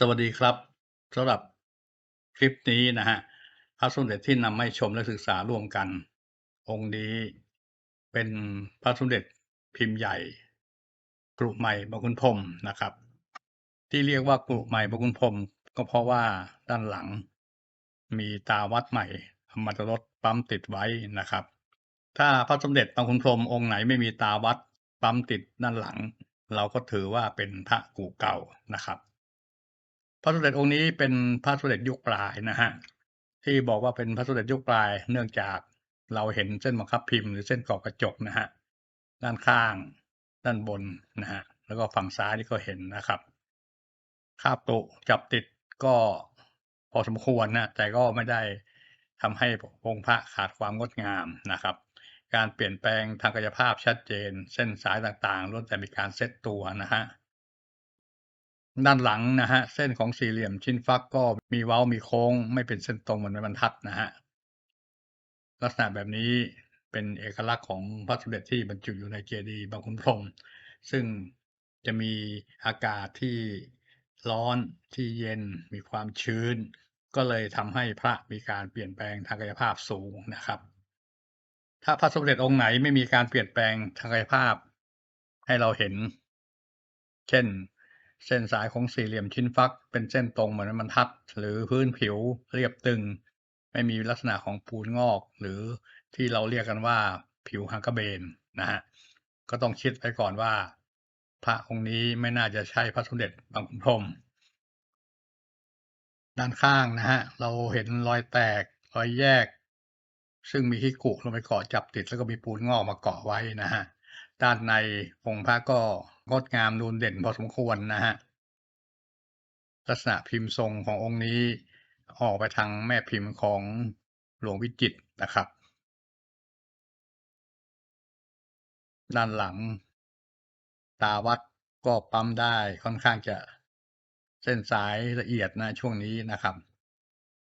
สวัสดีครับสำหรับคลิปนี้นะฮะพระสมเด็จที่นำให้ชมและศึกษาร่วมกัน องค์นี้เป็นพระสมเด็จพิมพ์ใหญ่กรุใหม่บางขุนพรมนะครับ ที่เรียกว่ากรุใหม่บางขุนพรมก็เพราะว่าด้านหลัง มีตาวัดใหม่อมตรสปั๊มติดไว้นะครับ ถ้าพระสมเด็จบางขุนพรมองค์ไหนไม่มีตาวัดปั๊มติดด้านหลัง เราก็ถือว่าเป็นพระกูเก่านะครับ พระสมเด็จองค์นี้เป็นพระสมเด็จยุคปลายนะฮะที่บอกว่าเป็นพระสมเด็จยุคปลาย เนื่องจากเราเห็นเส้นบังคับพิมพ์หรือเส้นกรอบกระจกนะฮะด้านข้างด้านบนนะฮะแล้วก็ฝั่งซ้ายนี่ก็เห็นนะครับคาบตุจับติดก็พอสมควรนะแต่ก็ไม่ได้ทำให้องค์พระขาดความงดงามนะครับ การเปลี่ยนแปลงทางกายภาพชัดเจน เส้นสายต่างๆล้วนแต่มีการเซตตัวนะฮะ ด้านหลังนะฮะเส้นของสี่เหลี่ยมชิ้นฟักก็มีเว้ามีโค้ง ไม่เป็นเส้นตรงเหมือนม้บรรทัดนะฮะลักษณะแบบนี้เป็นเอกลักษณ์ของพระสมเด็จที่บรรจุอยู่ในเจดีย์บางขุนพรหมซึ่งจะมีอากาศที่ร้อนที่เย็นมีความชื้น ก็เลยทำให้พระมีการเปลี่ยนแปลงทางกายภาพสูงนะครับ ถ้าพระสมเด็จองค์ไหนไม่มีการเปลี่ยนแปลงทางกายภาพ ให้เราเห็น เช่น เส้นสายของสี่เหลี่ยมชิ้นฟัก เป็นเส้นตรงเหมือนบรรทัด หรือพื้นผิวเรียบตึง ไม่มีลักษณะของปูนงอก หรือที่เราเรียกกันว่าผิวฮังกระเบนนะฮะก็ต้องคิดไว้ก่อนว่า พระองค์นี้ไม่น่าจะใช่พระสมเด็จบางขุนพรหมด้านข้างนะฮะเราเห็นรอยแตกรอยแยก ซึ่งมีที่กุลงไปเกาะจับติดแล้วก็มีปูนงอกมาเกาะไว้นะฮะด้านในองค์พระก็ งดงามนูนเด่นพอสมควรนะฮะลักษณะพิมพ์ทรงขององค์นี้ออกไปทางแม่พิมพ์ของหลวงวิจิตรนะครับ ด้านหลัง ตาวัดก็ปั๊มได้ค่อนข้างจะเส้นสายละเอียดนะช่วงนี้นะครับ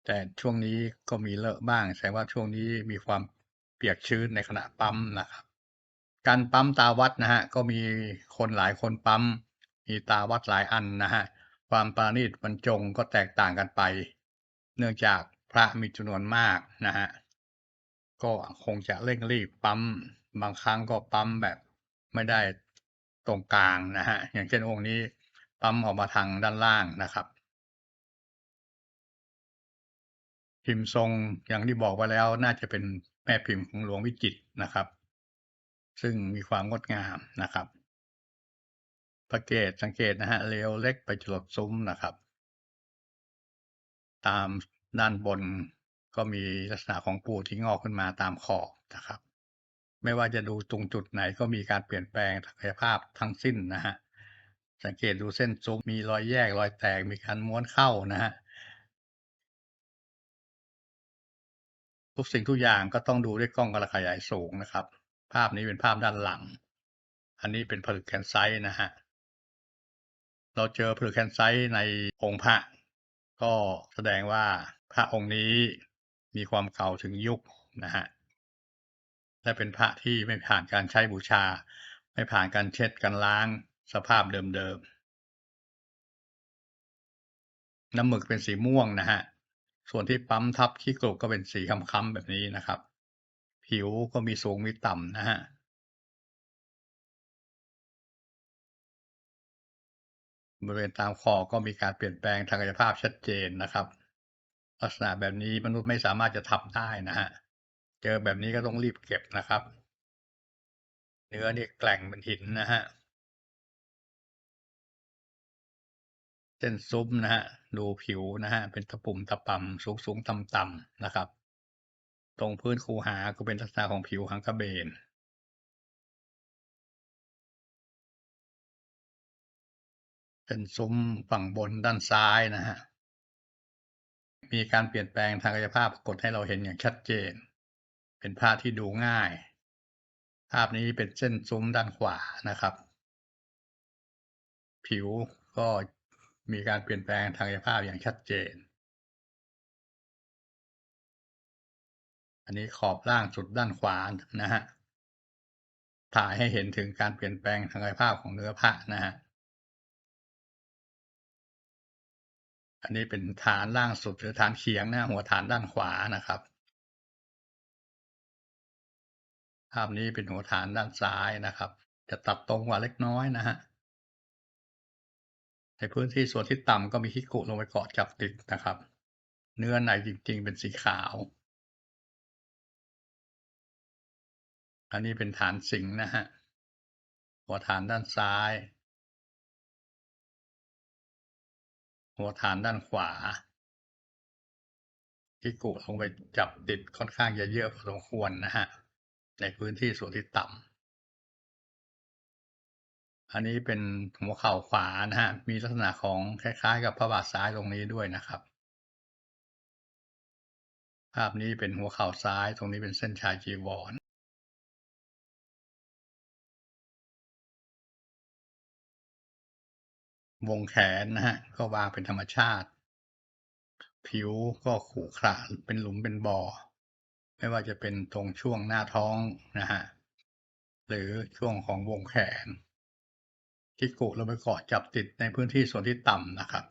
แต่ช่วงนี้ก็มีเลอะบ้างแสดงว่าช่วงนี้มีความเปียกชื้นในขณะปั๊มนะครับ การปั๊มตาวัดนะฮะก็มีคนหลายคนปั๊ม มีตาวัดหลายอันนะฮะความปราณีตบรรจงก็แตกต่างกันไป เนื่องจากพระมีจำนวนมากนะฮะก็คงจะเร่งรีบปั๊มบางครั้งก็ปั๊มแบบไม่ได้ตรงกลางนะฮะอย่างเช่นองค์นี้ปั๊มออกมาทางด้านล่างนะครับพิมพ์ทรงอย่างที่บอกไปแล้วน่าจะเป็นแม่พิมพ์ของหลวงวิจิตรนะครับ ซึ่งมีความงดงามนะครับสังเกตสังเกตนะฮะเลี้ยวเล็กไปจรดซุ้มนะครับ ตามด้านบนก็มีลักษณะของปูที่งอกขึ้นมาตามขอบนะครับ ไม่ว่าจะดูตรงจุดไหนก็มีการเปลี่ยนแปลงทางกายภาพทั้งสิ้นนะฮะสังเกตดูเส้นซุ้มมีรอยแยกรอยแตกมีการม้วนเข้านะฮะทุกสิ่งทุกอย่างก็ต้องดูด้วยกล้องกระขยายสูงนะครับ ภาพนี้เป็นภาพด้านหลัง อันนี้เป็นผลึกแคนไซต์นะฮะ เราเจอผลึกแคนไซต์ในองค์พระ ก็แสดงว่าพระองค์นี้มีความเก่าถึงยุคนะฮะ และเป็นพระที่ไม่ผ่านการใช้บูชา ไม่ผ่านการเช็ดกันล้างสภาพเดิมๆ น้ำหมึกเป็นสีม่วงนะฮะ ส่วนที่ปั๊มทับขี้กรุก็เป็นสีค้ำๆแบบนี้นะครับ ผิวก็มีสูงมีต่ำนะฮะบริเวณตามคอก็มีการเปลี่ยนแปลงทางกายภาพชัดเจนนะครับ ลักษณะแบบนี้มนุษย์ไม่สามารถจะทำได้นะฮะเจอแบบนี้ก็ต้องรีบเก็บนะครับ เนื้อเนี่แกล่งเป็นหินนะฮะเส้นซุ้มนะฮะดูผิวนะฮะเป็นตะปุ่มตะป่ำสูงสูงต่ำต่ำๆนะครับ ตรงพื้นคูหาก็เป็นลักษณะของผิวหังกระเบนเส้นซุ้มฝั่งบนด้านซ้ายนะฮะ มีการเปลี่ยนแปลงทางกายภาพปรากฏให้เราเห็นอย่างชัดเจน เป็นภาพที่ดูง่าย ภาพนี้เป็นเส้นซุ้มด้านขวานะครับ ผิวก็มีการเปลี่ยนแปลงทางกายภาพอย่างชัดเจน อันนี้ขอบล่างสุดด้านขวานะฮะถ่ายให้เห็นถึงการเปลี่ยนแปลงทางกายภาพของเนื้อผ้านะฮะอันนี้เป็นฐานล่างสุดหรือฐานเฉียงนะหัวฐานด้านขวานะครับ ภาพนี้เป็นหัวฐานด้านซ้ายนะครับ จะตัดตรงกว่าเล็กน้อยนะฮะในพื้นที่ส่วนที่ต่ำก็มีฮิกุลงไปเกาะจับติดนะครับ เนื้อในจริงๆเป็นสีขาว อันนี้เป็นฐานสิงห์นะฮะหัวฐานด้านซ้าย หัวฐานด้านขวาฮิกุลงไปจับติดค่อนข้างจะเยอะพอสมควรนะฮะ ในพื้นที่ส่วนที่ต่ำอันนี้เป็นหัวเข่าขวานะฮะ มีลักษณะของคล้ายๆ กับพระบาทซ้ายตรงนี้ด้วยนะครับ ภาพนี้เป็นหัวเข่าซ้ายตรงนี้เป็นเส้นชายจีวร วงแขนนะฮะ ก็วางเป็นธรรมชาติ ผิวก็ขรุขระเป็นหลุมเป็นบ่อ ไม่ว่าจะเป็นตรงช่วงหน้าท้องนะฮะ หรือช่วงของวงแขนฮิกุลงไปเกาะจับติดในพื้นที่ส่วนที่ต่ำนะครับ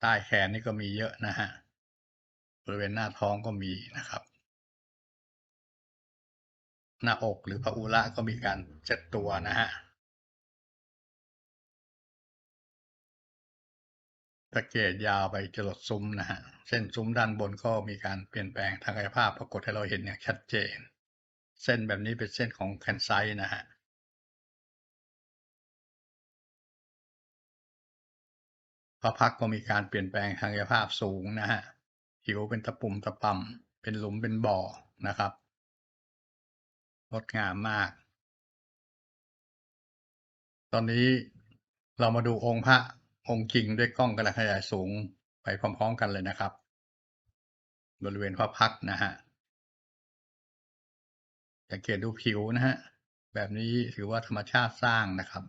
ใต้แขนนี่ก็มีเยอะนะฮะ บริเวณหน้าท้องก็มีนะครับหน้าอกหรือพระอุระก็มีการเจ็ดตัวนะฮะ ตะเกียยาวไปจรดซุ้มนะฮะ เส้นซุ้มด้านบนก็มีการเปลี่ยนแปลงทางกายภาพปรากฏให้เราเห็นอย่างชัดเจน เส้นแบบนี้เป็นเส้นของแคนไซนะฮะพระพักก็มีการเปลี่ยนแปลงทางกายภาพสูงนะฮะ ผิวเป็นตะปุ่มตะป่ำเป็นหลุมเป็นบ่อนะครับ งดงามมาก ตอนนี้เรามาดูองค์พระ องค์จริงด้วยกล้องกระขยายสูงไปพร้อมๆกันเลยนะครับ บริเวณพระพักนะฮะสังเกตดูผิวนะฮะ แบบนี้ถือว่าธรรมชาติสร้างนะครับ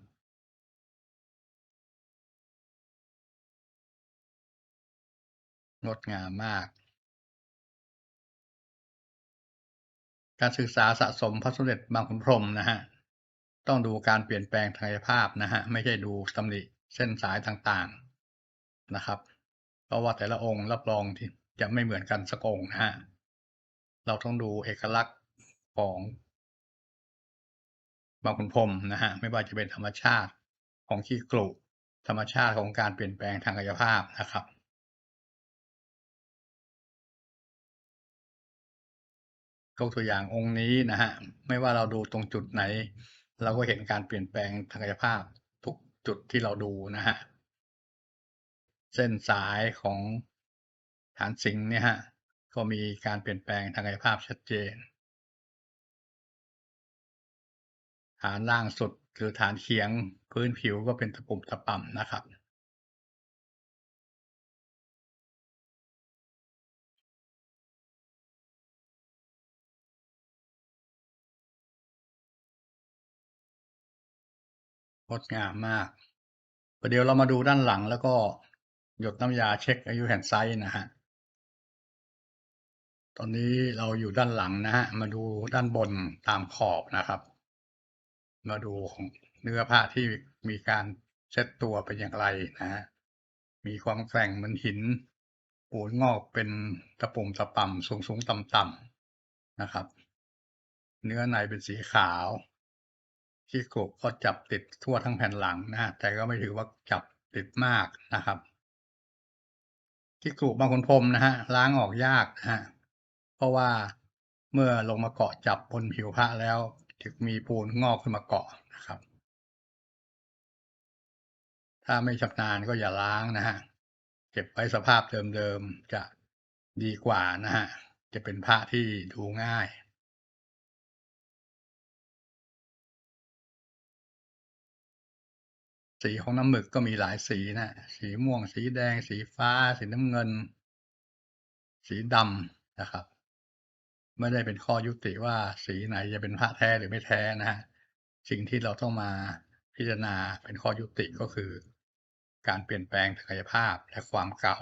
งดงามมาก การศึกษาสะสมพระสมเด็จบางขุนพรมนะฮะ ต้องดูการเปลี่ยนแปลงทางกายภาพนะฮะ ไม่ใช่ดูตำหนิ เส้นสายต่างๆนะครับ เพราะว่าแต่ละองค์รับรองที่จะไม่เหมือนกันสักองค์นะฮะเราต้องดูเอกลักษณ์ของบางขุนพรมนะฮะไม่ว่าจะเป็นธรรมชาติของขี้กรุธรรมชาติของการเปลี่ยนแปลงทางกายภาพนะครับยกตัวอย่างองค์นี้นะฮะไม่ว่าเราดูตรงจุดไหน เราก็เห็นการเปลี่ยนแปลงทางกายภาพ จุดที่เราดูนะฮะ เส้นสายของฐานสิงห์เนี่ยฮะ ก็มีการเปลี่ยนแปลงทางกายภาพชัดเจน ฐานล่างสุดหรือฐานเคียงพื้นผิวก็เป็นตะปุ่มตะป่ำนะครับ งดงามมากประเดี๋ยวเรามาดูด้านหลังแล้วก็หยดน้ำยาเช็คอายุแผ่นไซส์นะฮะ ตอนนี้เราอยู่ด้านหลังนะฮะ มาดูด้านบนตามขอบนะครับ มาดูของเนื้อผ้าที่มีการเช็ดตัวเป็นอย่างไรนะฮะ มีความแกร่งเหมือนหิน ปูนงอกเป็นตะปุ่มตะป่ำสูงสูงต่ำต่ำๆนะครับ เนื้อในเป็นสีขาว ที่กรุก็จับติดทั่วทั้งแผ่นหลังนะฮะแต่ก็ไม่ถือว่าจับติดมากนะครับที่กรุบางคนพรมนะฮะล้างออกยากนะฮะเพราะว่าเมื่อลงมาเกาะจับบนผิวพระแล้วจะมีปูนงอกขึ้นมาเกาะนะครับ ถ้าไม่ชำนาญก็อย่าล้างนะฮะเก็บไว้สภาพเดิมๆจะดีกว่านะฮะจะเป็นพระที่ดูง่าย สีของน้ำหมึกก็มีหลายสีนะ สีม่วง สีแดง สีฟ้า สีน้ำเงิน สีดำนะครับ ไม่ได้เป็นข้อยุติว่าสีไหนจะเป็นพระแท้หรือไม่แท้นะฮะ สิ่งที่เราต้องมาพิจารณาเป็นข้อยุติก็คือ การเปลี่ยนแปลงทางกายภาพและความเก่า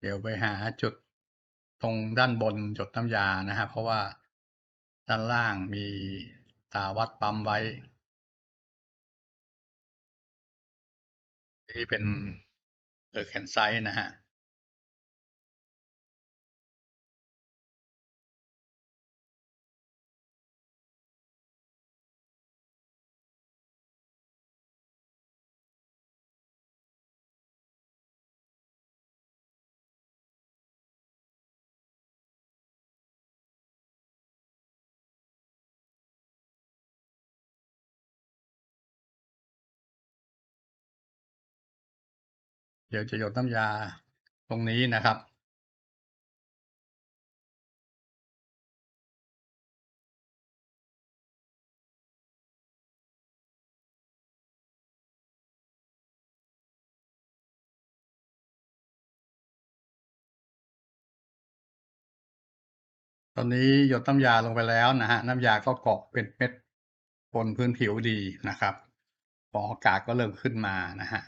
เดี๋ยวไปหาจุดตรงด้านบนจุดน้ำยานะครับเพราะว่าด้านล่างมีตาวัดปั๊มไว้ นี่เป็นเออแคนไซนะฮะ เดี๋ยวจะหยดน้ำยาตรงนี้นะครับตอนนี้หยดน้ำยาลงไปแล้วนะฮะน้ำยาก็เกาะเป็นเม็ดบนพื้นผิวดีนะครับฟองอากาศก็เริ่มขึ้นมานะฮะ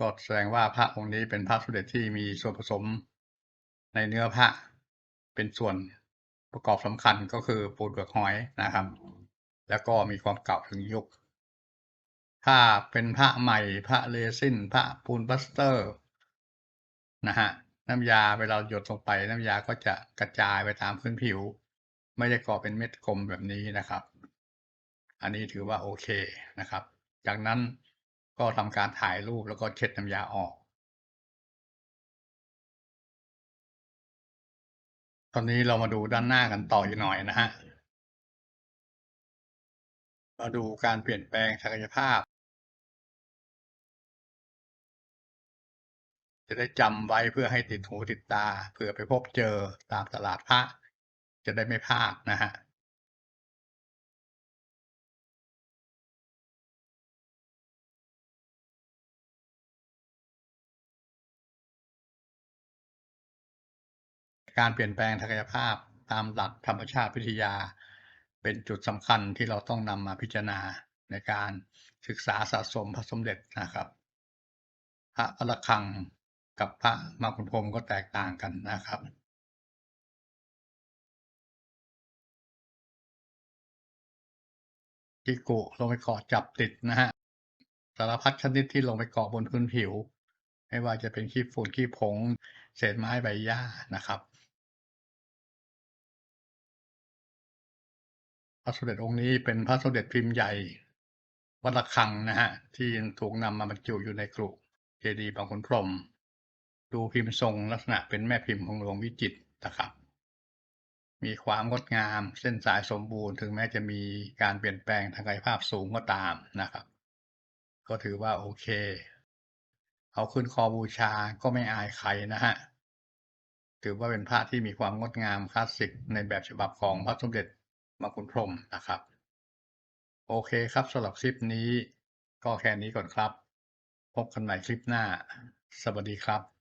ก็แสดงว่าพระองค์นี้เป็นพระสมเด็จที่มีส่วนผสมในเนื้อพระเป็นส่วนประกอบสำคัญก็คือปูนเปลือกหอยนะครับ แล้วก็มีความเก่าถึงยุค ถ้าเป็นพระใหม่พระเรซินพระปูนบัสเตอร์นะฮะน้ำยาเวลาหยดลงไปน้ำยาก็จะกระจายไปตามพื้นผิว ไม่ได้ก่อเป็นเม็ดกลมแบบนี้นะครับ อันนี้ถือว่าโอเคนะครับ จากนั้น ก็ทำการถ่ายรูปแล้วก็เช็ดน้ำยาออก ตอนนี้เรามาดูด้านหน้ากันต่ออีกหน่อยนะฮะ มาดูการเปลี่ยนแปลงศักยภาพ จะได้จำไว้เพื่อให้ติดหูติดตาเผื่อไปพบเจอตามตลาดพระ จะได้ไม่พลาดนะฮะ การเปลี่ยนแปลงศักยภาพตามหลักธรรมชาติวิทยา เป็นจุดสำคัญที่เราต้องนำมาพิจารณาในการศึกษาสะสมพระสมเด็จนะครับ พระพระฆังกับพระมาคุนพรมก็แตกต่างกันนะครับกิกุลงไปเกาะจับติดนะฮะสารพัดชนิดที่ลงไปเกาะบนพื้นผิว ไม่ว่าจะเป็นขี้ฝุ่นขี้ผง เศษไม้ใบหญ้านะครับ พระสมเด็จองค์นี้เป็นพระสมเด็จพิมพ์ใหญ่วัดระฆังนะฮะ ที่ถูกนำมาบรรจุอยู่ในกรุเจดีย์บางขุนพรหมดูพิมพ์ทรงลักษณะเป็นแม่พิมพ์ของหลวงวิจิตรนะครับ มีความงดงามเส้นสายสมบูรณ์ถึงแม้จะมีการเปลี่ยนแปลงทางกายภาพสูงก็ตามนะครับ ก็ถือว่าโอเค เอาขึ้นคอบูชาก็ไม่อายใครนะฮะ ถือว่าเป็นพระที่มีความงดงามคลาสสิกในแบบฉบับของพระสมเด็จ มาคุณพรมนะครับ โอเคครับสำหรับคลิปนี้ ก็แค่นี้ก่อนครับ พบกันใหม่คลิปหน้า สวัสดีครับ